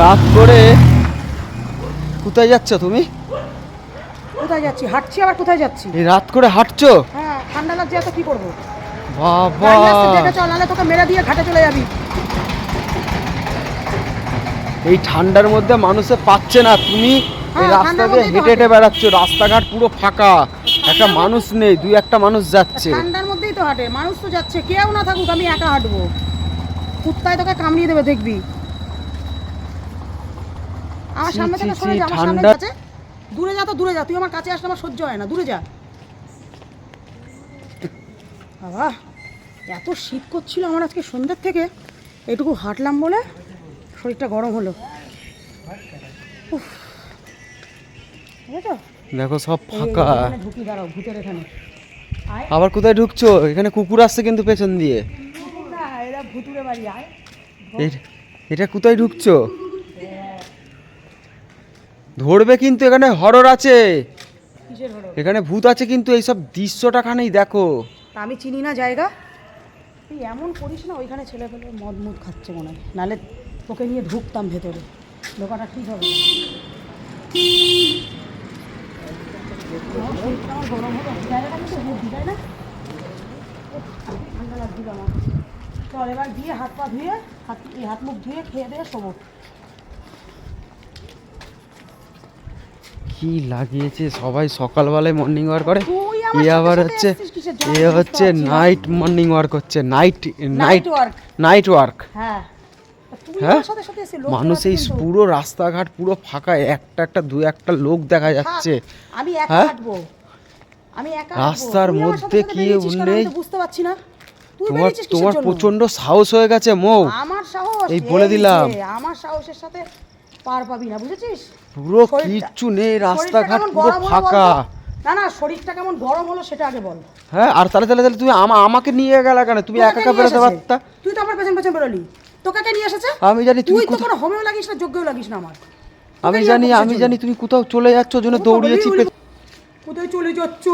রাত করে কোথায় যাচ্ছ তুমি? কোথায় যাচ্ছি? হাঁটছি আবার কোথায় যাচ্ছি? এই রাত করে হাঁটছো? হ্যাঁ ঠান্ডা লাগছে এত কি করব? বাবা! দেখে চল নাহলে তোকে মেরে দিয়ে ঘাটে চলে যাবি। এই ঠান্ডার মধ্যে মানুষে পাচ্ছে না। তুমি এই হ্যাঁ, রাস্তা দিয়ে হেঁটে হেঁটে বেড়াচ্ছ রাস্তাঘাট পুরো ফাঁকা। একটা মানুষ নেই দুই একটা মানুষ যাচ্ছে। ঠান্ডার মধ্যেই তো হাঁটে মানুষ তো যাচ্ছে কেউ না থাকুক আমি একা হাঁটবো। কুত্তায় তোকে কামড়িয়ে দেবে দেখবি। আমার সামনে থেকে সরে যা আমার সামনে কাছে। দূরে যা তো দূরে যা তুই আমার কাছে আসলে আমার সহ্য হয় না দূরে যা। বাবা এত শীত করছিল আমার আজকে সন্ধ্যের থেকে এটুকু হাঁটলাম বলে শরীরটা গরম হলো। দেখো সব ফাঁকা। ঢুকি দাঁড়াও ভূতের এখানে। আবার কোথায় ঢুকছো? এখানে কুকুর আসছে কিন্তু পেছন দিয়ে। এটা কোথায় ঢুকছো? ধরবে কিন্তু এখানে হরর আছে। এখানে ভূত আছে কিন্তু এইসব দৃশ্যটা খানেই দেখো আমি চিনি না জায়গা। তুই এমন করিস না ওইখানে ছেলে পেলে মদ মুদ খাচ্ছে মনে হয়। নাহলে তোকে নিয়ে ঢুকতাম ভেতরে। দোকানটা ঠিক হবে ঠান্ডা লাগছিল আমার। চল এবার গিয়ে হাত পা ধুয়ে হাত হাত মুখ ধুয়ে খেয়ে দিয়ে শোবো। কি লাগিয়েছে? সবাই সকালবেলায় মর্নিং ওয়াক করে। এ আবার হচ্ছে? এ হচ্ছে নাইট মর্নিং ওয়াক হচ্ছে। Night night night work night work হ্যাঁ। হ্যাঁ? মানুষ এই পুরো রাস্তাঘাট পুরো ফাঁকা। একটা একটা দু একটা লোক দেখা যাচ্ছে। আমি একা হ্যাঁ? হাঁটবো আমি একা রাস্তার মধ্যে কি নেই? তোমার তোমার প্রচণ্ড সাহস হয়ে গেছে মৌ। আমার সাহস এই বলে দিলাম। আমার সাহসের সাথে পার পাবি না বুঝেছিস? পুরো কিচ্ছু নেই রাস্তাঘাট পুরো ফাঁকা। না না শরীরটা কেমন গরম হলো সেটা আগে বল। হ্যাঁ আর তাহলে তাহলে তাহলে তুমি আমাকে নিয়ে গেলে কেন? তুমি একা একা বেরোতে পারতা? তুই তো আমার পেছন পেছন বেরোলি। তোকে কে নিয়ে এসেছে? আমি জানি তুই তো কোনো হোমেও লাগিস না যোগ্যও লাগিস না আমার। আমি জানি আমি জানি তুমি কোথাও চলে যাচ্ছ জন্য দৌড়িয়েছি বলি, কোথায় চলে যাচ্ছ?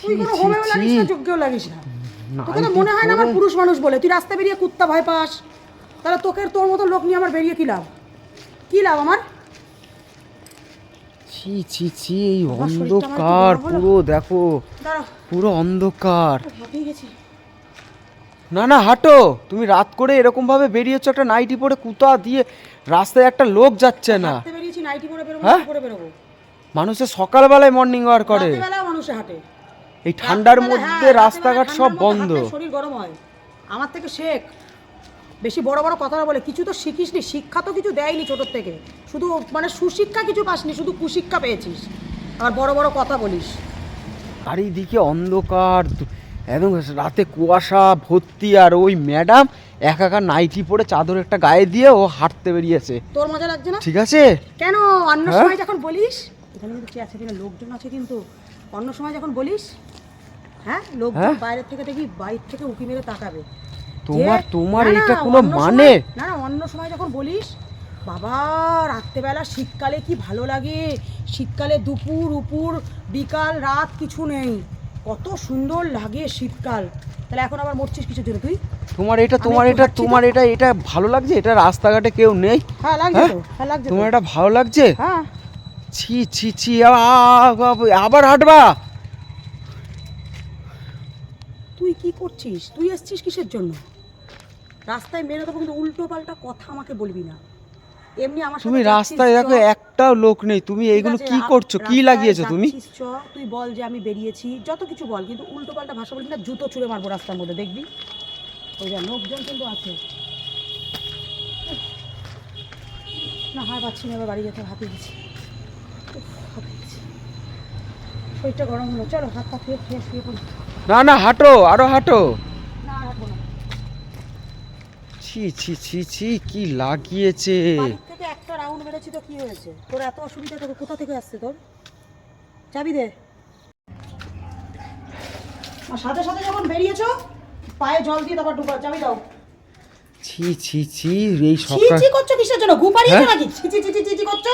তুই কোনো হোমেও লাগিস না। যোগ্যও লাগিস না। তোকে তো মনে হয় না আমার পুরুষ মানুষ বলে। তুই রাস্তায় বেরিয়ে কুত্তা ভয় পাস। তাহলে তোকে তোর মতো লোক নিয়ে আমার বেরিয়ে কি লাভ? কি লাভ আমার? ছি ছি ছি এই অন্ধকার পুরো দেখো পুরো অন্ধকার। না না হাঁটো। তুমি রাত করে এরকম ভাবে বেরিয়েছো একটা নাইটি পরে কুতা দিয়ে রাস্তায় একটা লোক যাচ্ছে না। হ্যাঁ? মানুষের সকালবেলায় মর্নিং ওয়াক করে। এই ঠান্ডার মধ্যে হ্যাঁ, রাস্তাঘাট সব বন্ধ। শরীর গরম হয়। আমার থেকে শেখ। বেশি বড় বড় কথা না বলে কিছু তো শিখিসনি শিক্ষা তো কিছু দেয়নি ছোটোর থেকে। শুধু মানে সুশিক্ষা কিছু পাসনি শুধু কুশিক্ষা পেয়েছিস। আর বড় বড় কথা বলিস। চারিদিকে অন্ধকার একদম রাতে কুয়াশা ভর্তি আর ওই ম্যাডাম একা একা নাইটি পরে চাদর একটা গায়ে দিয়ে ও হাঁটতে বেরিয়েছে। তোর মজা লাগছে না? ঠিক আছে? কেন? অন্য হ্যাঁ? সময় যখন বলিস এখানে কিন্তু টেবিলে লোকজন আছে কিন্তু। অন্য সময় যখন বলিস হ্যাঁ? লোকজন হ্যাঁ? বাইরের থেকে দেখি বাইর থেকে উকি মেরে তাকাবে। তোমার তোমার না, না, এইটা কোনো অন্য মানে? না না অন্য সময় যখন বলিস বাবা রাত্রেবেলা শীতকালে কি ভালো লাগে? শীতকালে দুপুর উপুর বিকাল রাত কিছু নেই। কত সুন্দর লাগে শীতকাল। তাহলে এখন আবার মরছিস কিছু জন্য তুই? তোমার এটা তোমার একটু এটা হাঁটছি তো। তোমার এটা এটা ভালো লাগছে? এটা রাস্তাঘাটে কেউ নেই? হ্যাঁ লাগছে হ্যাঁ? তো হ্যাঁ লাগছে তো। তোমার এটা ভালো লাগছে? হ্যাঁ। ছি ছি ছি আ- আ- আ- আবার হাঁটবা? তুই কি করছিস? তুই এসছিস কিসের জন্য? রাস্তায় মেরে দেবো কিন্তু উল্টো পাল্টা কথা আমাকে বলবি না। এমনি আমার তুমি রাস্তায় দেখো একটাও লোক নেই। তুমি এইগুলো কি করছ? কি লাগিয়েছো তুমি? তুই বল যে আমি বেরিয়েছি। যত কিছু বল কিন্তু উল্টো পাল্টা ভাষা বলবি না জুতো ছুঁড়ে মারবো রাস্তার মধ্যে দেখবি? ওই যা লোকজন কিন্তু আছে। না হার পাচ্ছি না এবার বাড়ি যেতে হাঁপিয়ে গেছি শরীরটা গরম হলো চলো হাত পা খেয়ে খেয়ে শুয়ে পড়ি। না না হাঁটো আরও হাঁটো। ছি ছি ছি ছি কি লাগিয়েছে? থেকে একটা রাউন্ড মেরেছি তো কি হয়েছে? তোর এত অসুবিধা তোকে কোথা থেকে আসছে তোর? চাবি দে। আর সাথে সাথে যখন বেরিয়েছো পায়ে জল দিয়ে তারপর ঢুকা চাবি দাও। ছি ছি ছি এই ছি সকাল ছি করছ কিসের জন্য? ঘু হ্যাঁ? নাকি? ছি ছি ছি ছি ছি ছি করছ?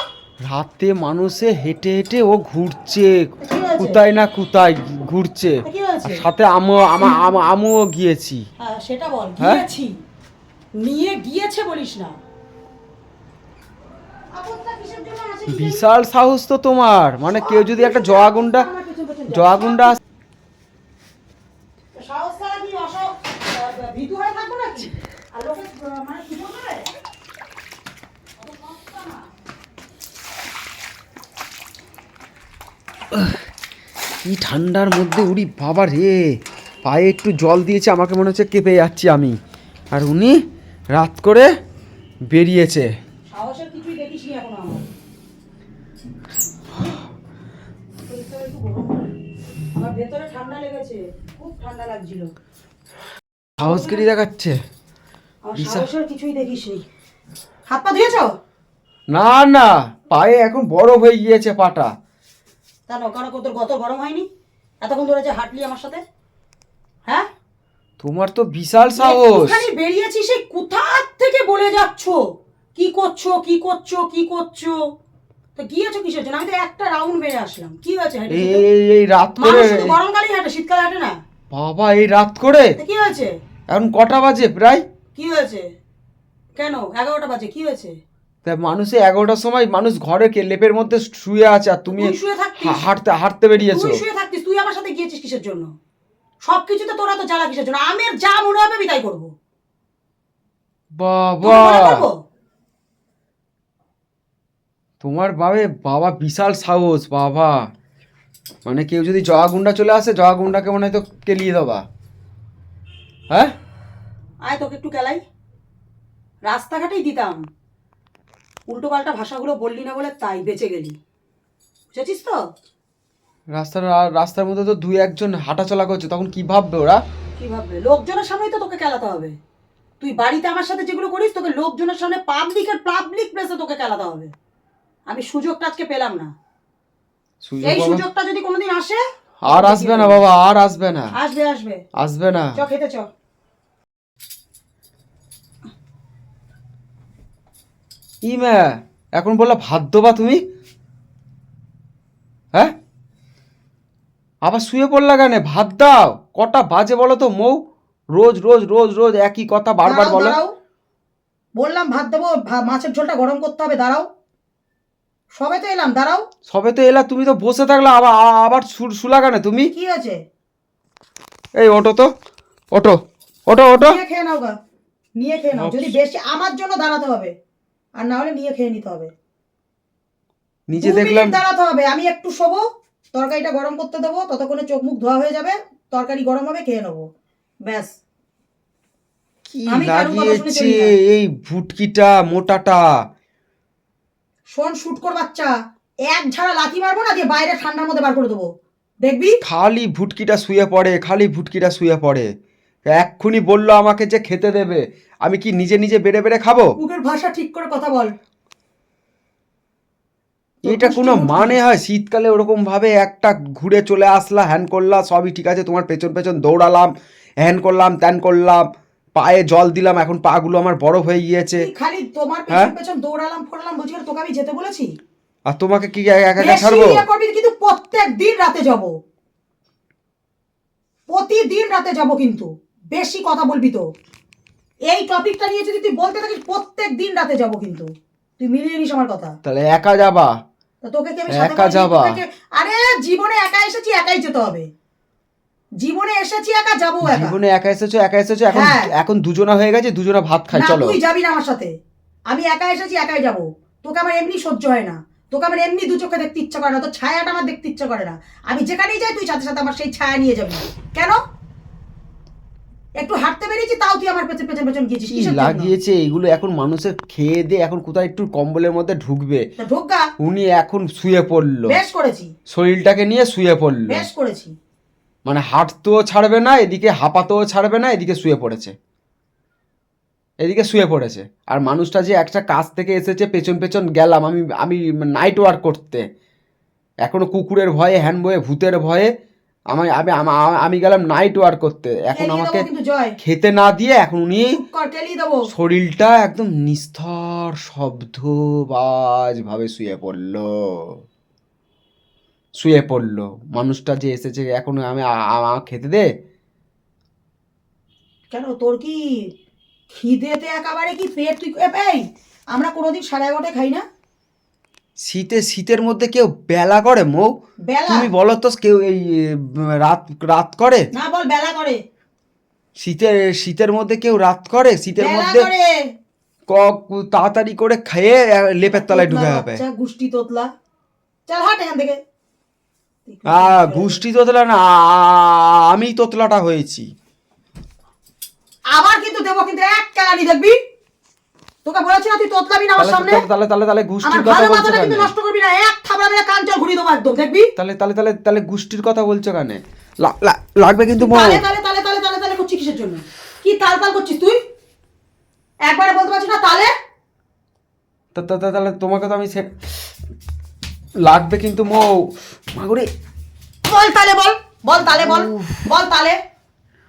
রাতে মানুষে হেঁটে হেঁটে ও ঘুরছে। হয়েছে? কোথায় না কোথায় ঘুরছে। তা কি হয়েছে? আর সাথে আমও আমা- আমা- আমিও গিয়েছি। হ্যাঁ সেটা বল হ্যাঁ? গিয়েছি। নিয়ে গিয়েছে বলিস না। বিশাল সাহস তো তোমার। মানে কেউ যদি একটা জয়াগুন্ডা। জয়াগুন্ডা সাহস ছাড়া কি অসব ভীতু হয়ে থাকব নাকি? আর লোকে মানে কি। কি ঠান্ডার মধ্যে উড়ি বাবা রে। পায়ে একটু জল দিয়েছে আমাকে মনে হচ্ছে কেঁপে যাচ্ছি আমি। আর উনি রাত করে বেরিয়েছে। নি সাহসগিরি দেখাচ্ছে। কিছুই দেখিস হাত পা ধুয়েছো? না না পায়ে এখন বড় হয়ে গিয়েছে পাটা। তা নৌকানো তোর গত গরম হয়নি? এতক্ষণ ধরে যে হাঁটলি আমার সাথে? হ্যাঁ? তোমার তো বিশাল সাহস। বেরিয়েছি সেই কোথা থেকে বলে যাচ্ছ? কি করছ কি করছ কি করছ? তা গিয়েছো কিসের জন্য? আমি তো একটা রাউন্ড বেড়ে আসলাম। কি হয়েছে? এই রাত করে হাঁটে শীতকালে হাঁটে না। বাবা এই রাত করে? কি হয়েছে? এখন কটা বাজে প্রায়? কি হয়েছে? কেন? এগারোটা বাজে কি হয়েছে? তা মানুষে এগারোটার সময় মানুষ ঘরে কে লেপের মধ্যে শুয়ে আছে আর তুমি হাঁটতে হাঁটতে বেরিয়েছো। শুয়ে থাকতিস। তুই আমার সাথে গিয়েছিস কিসের জন্য? সবকিছুতে তোরা তো জ্বালা কিসের জন্য? আমি যা মনে হবে আমি তাই করব। বাবা? তোমার বাবে বাবা বিশাল সাহস বাবা। মানে কেউ যদি জয়াগুন্ডা চলে আসে জয়াগুন্ডাকে মনে হয় তো কেলিয়ে দেবা। হ্যাঁ? আয় তোকে একটু কেলাই। রাস্তাঘাটেই দিতাম। উল্টো পাল্টা ভাষাগুলো বললি না বলে তাই বেঁচে গেলি। বুঝেছিস তো? রাস্তার রাস্তার মধ্যে তো দুই একজন হাঁটাচলা করছে তখন কি ভাববে ওরা? কি ভাববে? লোকজনের সামনেই তো তোকে কেলাতে হবে। তুই বাড়িতে আমার সাথে যেগুলো করিস তোকে লোকজনের সামনে পাবলিকের পাবলিক প্লেসে তোকে কেলাতে হবে। আমি সুযোগটা আজকে পেলাম না। সুযোগ এই সুযোগটা যদি কোনোদিন আসে আর আসবে না বাবা আর আসবে না। আসবে আসবে। আসবে না। চ খেতে চ। ই ম্যা এখন বললা ভাত দেবা তুমি হ্যাঁ আবার শুয়ে পড়লা কেন? ভাত দাও। কটা বাজে বলো তো মৌ? রোজ রোজ রোজ রোজ একই কথা বারবার বলো। বললাম ভাত দেবো মাছের ঝোলটা গরম করতে হবে দাঁড়াও। সবে তো এলাম দাঁড়াও। সবে তো এলা তুমি তো বসে থাকলে আবার আবার শুলা কেন তুমি? কি আছে এই ওটো তো ওটো ওটো ওটো। নিয়ে খেয়ে নাও গা নিয়ে খেয়ে নাও। যদি বেশি আমার জন্য দাঁড়াতে হবে আর না হলে নিয়ে খেয়ে নিতে হবে। নিচে দেখলাম দাঁড়াতে হবে আমি একটু শোবো। তরকারিটা গরম করতে দেবো ততক্ষণে চোখ মুখ ধোয়া হয়ে যাবে তরকারি গরম হবে খেয়ে নেব। ব্যাস। লাগিয়েছে এই ভুটকিটা মোটাটা? শোন শুট কর বাচ্চা এক ঝাড়া লাথি মারবো না দিয়ে বাইরে ঠান্ডার মধ্যে বার করে দেবো। দেখবি? খালি ভুটকিটা শুয়ে পড়ে খালি ভুটকিটা শুয়ে পড়ে। এক্ষুনি বলল আমাকে যে খেতে দেবে আমি কি নিজে নিজে বেড়ে বেড়ে খাব? মুখের ভাষা ঠিক করে কথা বল। এটা কোনো মানে হয়? শীতকালে ওরকম ভাবে একটা ঘুরে চলে আসলা হ্যান করলা সবই ঠিক আছে তোমার পেছন পেছন দৌড়ালাম হ্যান করলাম ত্যান করলাম পায়ে জল দিলাম এখন পাগুলো আমার বরফ হয়ে গিয়েছে। খালি তোমার হ্যাঁ? পেছন পেছন দৌড়ালাম ফোড়ালাম বলছি তোকে আমি যেতে বলেছি? আর তোমাকে কি একা একা ছাড়বো? করবি কিন্তু প্রত্যেক দিন রাতে যাব। প্রতিদিন রাতে যাব কিন্তু। বেশি কথা বলবি তো। এই টপিকটা নিয়ে যদি তুই বলতে থাকিস প্রত্যেক দিন রাতে যাব কিন্তু। তুই মিলিয়ে নিস আমার কথা। তাহলে একা যাবা? তোকে কি আমি সাথে একা যাবা? আরে জীবনে একা এসেছি একাই যেতে হবে। জীবনে এসেছি একা যাব একা। জীবনে একা এসেছ একা এসেছ এখন হ্যাঁ। এখন দুজনা হয়ে গেছে দুজনা ভাত খাই চলো। তুই যাবি না আমার সাথে। আমি একা এসেছি একাই যাব। তোকে আমার এমনি সহ্য হয় না। তোকে আমার এমনি দু চোখে দেখতে ইচ্ছা করে না। তোর ছায়াটা আমার দেখতে ইচ্ছা করে না। আমি যেখানেই যাই তুই সাথে সাথে আমার সেই ছায়া নিয়ে যাবি। কেন? একটু হাঁটতে বেরিয়েছি তাও তুই আমার পেছন পেছন পেছন গিয়েছিস। কি লাগিয়েছে এগুলো? এখন মানুষের খেয়ে দিয়ে এখন কোথায় একটু কম্বলের মধ্যে ঢুকবে? ঢোকা উনি এখন শুয়ে পড়ল। বেশ করেছি। শরীরটাকে নিয়ে শুয়ে পড়ল। বেশ করেছি। মানে হাঁটতেও ছাড়বে না এদিকে হাঁপাতেও ছাড়বে না এদিকে শুয়ে পড়েছে। এদিকে শুয়ে পড়েছে। আর মানুষটা যে একটা কাজ থেকে এসেছে পেছন পেছন গেলাম আমি আমি নাইট ওয়ার্ক করতে। এখনও কুকুরের ভয়ে হ্যান বয়ে ভূতের ভয়ে আমি আমি আমি গেলাম নাইট ওয়ার্ক করতে। এখন আমাকে খেতে না দিয়ে এখন উনি শরীরটা একদম নিস্তর শব্দবাজ ভাবে শুয়ে পড়ল। শুয়ে পড়ল। মানুষটা যে এসেছে এখন আমি আমাকে খেতে দে। কেন তোর কি খিদেতে একেবারে কি পেট তুই আমরা কোনোদিন সাড়ে এগারোটায় খাই না? শীতে শীতের মধ্যে কেউ বেলা করে মৌ? তুমি বলো তো কেউ এই রাত রাত করে? না বল বেলা করে। শীতের শীতের মধ্যে কেউ রাত করে? শীতের মধ্যে ক- তাড়াতাড়ি করে খেয়ে লেপের তলায় ঢুকে বাচ্চা, গুষ্টি তোতলা। চল হাট এখান থেকে। গুষ্টি তোতলা না আমি তোতলাটা হয়েছি। আবার কিন্তু দেবো কিন্তু এক কেলানি দেখবি। তোকে বলেছি না তুই তোতলাবি না আমার সামনে? তাহলে তাহলে তাহলে গুষ্টির কথা বলছো কেন? কিন্তু নষ্ট করবি না। এক থাবড়া মেরে কান জল ঘুরিয়ে দেবো একদম দেখবি? তাহলে তাহলে তাহলে তাহলে গুষ্টির কথা বলছো কেন? লাগবে কিন্তু তালে তালে তালে তালে করছিস কিসের জন্য? কি তাল তাল করছিস তুই? একবারে বলতে পারছিস না তালে? তা- তা- তা- তাহলে তোমাকে তো আমি সে লাগবে কিন্তু মৌ। মাগুরি। বল তালে বল। বল তালে বল। বল তালে।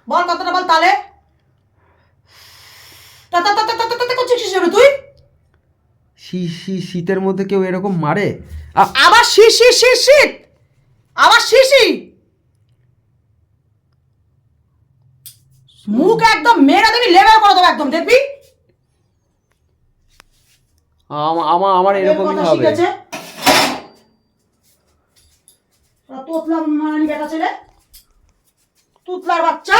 বল কতটা বল তালে? তা তা তা তা তা তা করছিস কিসের তুই শী- শী- শীতের মধ্যে কেউ এরকম মারে আবার শীত শীত শীত শীত আবার শিশি মুখ একদম মেয়েরা দেখবি লেবেল করে দেবো একদম দেখবি আমা- আমার আমার এরকমই হবে তোতলা মারানি বেটা ছেলে তুতলার বাচ্চা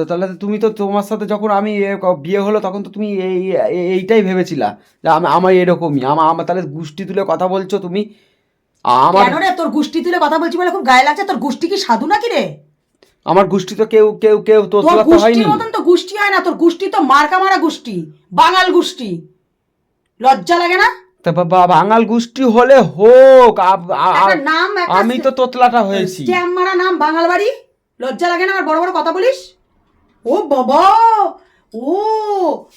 তো তাহলে তুমি তো তোমার সাথে যখন আমি বিয়ে হলো তখন তো তুমি এই এই- এইটাই ভেবেছিলা যে আমি আমার এরকমই আমার আমার তাহলে গুষ্টি তুলে কথা বলছো তুমি? আমার কেন রে তোর গোষ্ঠী তুলে কথা বলছি বলে খুব গায়ে লাগছে? তোর গোষ্ঠী কি সাধু নাকি রে? আমার গোষ্ঠী তো কেউ কেউ কেউ তোর তোতলা তো হয়নি। গোষ্ঠীর মতন তো গোষ্ঠী হয় না তোর গোষ্ঠী তো মার্কা মারা গোষ্ঠী বাঙাল গোষ্ঠী। লজ্জা লাগে না? তা বা- বা- বাঙাল গোষ্ঠী হলে হোক আমি তো তোতলাটা হয়েছি। মারা নাম বাঙাল বাড়ি লজ্জা লাগে না আমার বড় বড় কথা বলিস? ও বাবা ও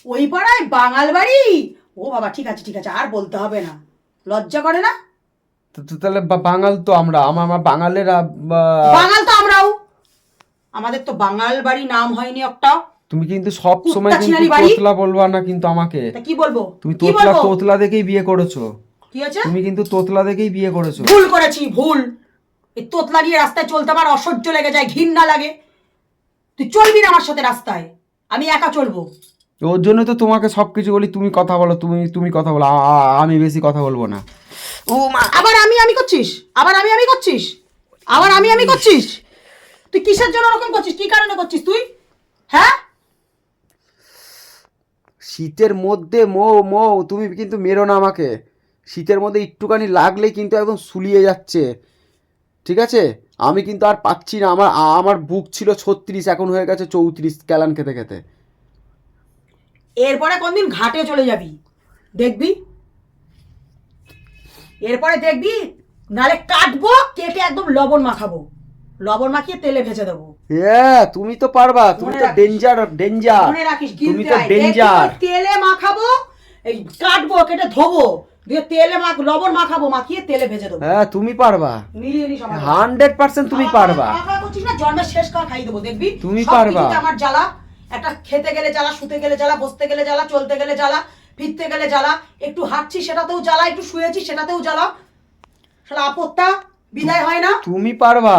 ওই পাড়ায় বাঙাল বাড়ি? ও বাবা ঠিক আছে ঠিক আছে আর বলতে হবে না। লজ্জা করে না? তো- তাহলে বাঙাল তো আমরা আমার আমার বাঙালেরা বাঙাল তো আমরাও। আমাদের তো বাঙাল বাড়ি নাম হয়নি একটা। তুমি কিন্তু সব সময় কিন্তু তোতলা বলবা না কিন্তু আমাকে। তা কি বলব? তুমি কি তোতলা বলব? তোতলা দেখেই বিয়ে করেছ। কি আছে তুমি কিন্তু তোতলা দেখেই বিয়ে করেছ। ভুল করেছি ভুল। এই তোতলা নিয়ে রাস্তায় চলতে আমার অসহ্য লেগে যায় ঘৃণা লাগে। তুই চলবি না আমার সাথে রাস্তায়। আমি একা চলবো। ওর জন্য তো তোমাকে সবকিছু বলি তুমি কথা বলো তুমি তুমি কথা বলো আমি বেশি কথা বলব না। ও মা। আবার আমি আমি করছিস? আবার আমি আমি করছিস? আবার আমি আমি করছিস? তুই কিসের জন্য ওরকম করছিস? কি কারণে করছিস তুই? হ্যাঁ? শীতের মধ্যে মৌ মৌ তুমি কিন্তু মেরো না আমাকে। শীতের মধ্যে একটুখানি লাগলেই কিন্তু একদম শুলিয়ে যাচ্ছে। ঠিক আছে? আমি কিন্তু আর পাচ্ছি না। আমার আমার বুক ছিল ছত্রিশ এখন হয়ে গেছে চৌত্রিশ ক্যালান খেতে খেতে। এরপরে কোনদিন ঘাটে চলে যাবি। দেখবি? এরপরে দেখবি নালে কাটবো কেটে একদম লবণ মাখাবো। লবণ মাখিয়ে তেলে ভেজে দেবো। হ্যাঁ তুমি তো পারবা। তুমি তো ডেঞ্জার ডেঞ্জার মনে রাখিস তুমি তো ডেঞ্জার তেলে মাখাবো এই কাটবো কেটে ধোবো। দিয়ে তেলে মাখ লবণ মাখাবো মাখিয়ে তেলে ভেজে দেবো। হ্যাঁ তুমি পারবা। মিলিয়ে নিস আমার হান্ড্রেড পার্সেন্ট তুমি পারবা। খাওয়া খাওয়া করছিস না জন্মের শেষ খাওয়া খাইয়ে দেবো দেখবি? তুমি পারবা। আমার জ্বালা। একটা খেতে গেলে জ্বালা শুতে গেলে জ্বালা বসতে গেলে জ্বালা চলতে গেলে জ্বালা ফিরতে গেলে জ্বালা একটু হাঁটছি সেটাতেও জ্বালা একটু শুয়েছি সেটাতেও জ্বালা। শালা আপত্তা? বিদায় হয় না? তুমি পারবা।